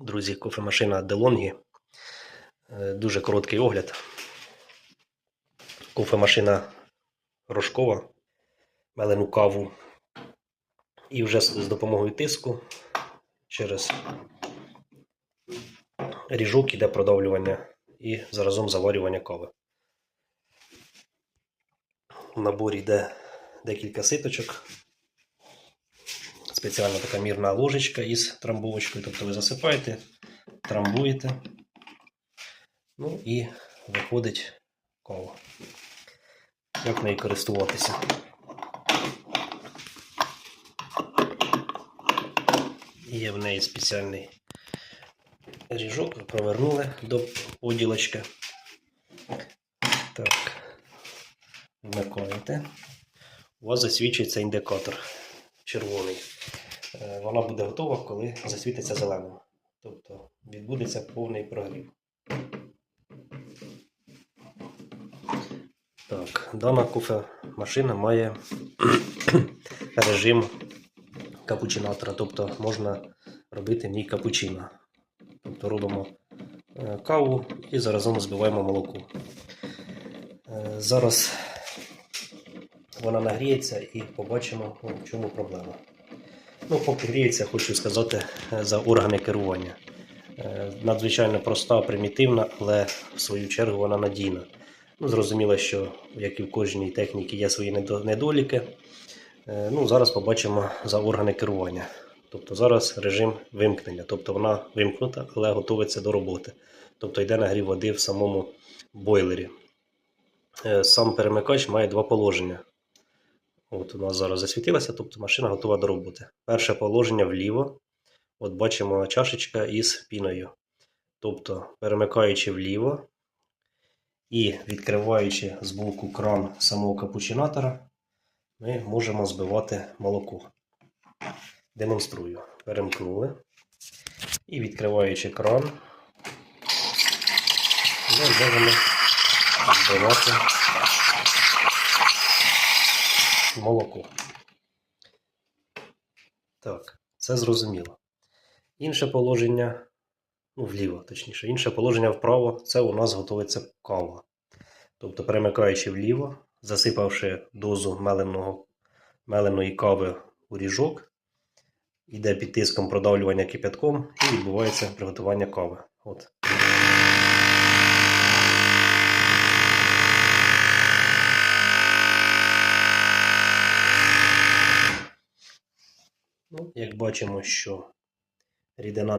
Друзі, кофемашина DeLonghi. Е, Дуже короткий огляд. Кофемашина рожкова, мелену каву. І вже з допомогою тиску через ріжок іде продавлювання і заразом заварювання кави. В наборі йде декілька ситочок. Спеціальна така мірна ложечка із трамбовочкою. Тобто ви засипаєте, трамбуєте. Ну і виходить кава. Як нею користуватися? Є в неї спеціальний ріжок, провернули до поділочки. Так, вмикаєте. У вас засвічується індикатор червоний. Е, Вона буде готова, коли засвітиться зеленим. Тобто відбудеться повний прогрів. Так, дана кофемашина має режим капучинатора, тобто можна робити в ній капучино. Тобто робимо е, каву і заразом збиваємо молоко. Е, Зараз вона нагріється і побачимо, ну, в чому проблема. Ну, поки гріється, хочу сказати е, за органи керування. Е, Надзвичайно проста, примітивна, але в свою чергу вона надійна. Ну, зрозуміло, що як і в кожній техніці є свої недоліки. Е, Ну, зараз побачимо за органи керування. Тобто зараз режим вимкнення. Тобто вона вимкнута, але готується до роботи. Тобто йде нагрів води в самому бойлері. Сам перемикач має два положення. От у нас зараз засвітилася, тобто машина готова до роботи. Перше положення вліво. От бачимо чашечка із піною. Тобто, перемикаючи вліво і відкриваючи з боку кран самого капучинатора, ми можемо збивати молоко. Демонструю. Перемкнули. І відкриваючи кран, ми можемо збивати молоко. Так, це зрозуміло. Інше положення, ну, вліво, точніше, інше положення вправо це у нас готується кава. Тобто, перемикаючи вліво, засипавши дозу меленого, меленої кави у ріжок, йде під тиском продавлювання кипятком і відбувається приготування кави. От. Ну, як бачимо, що рідина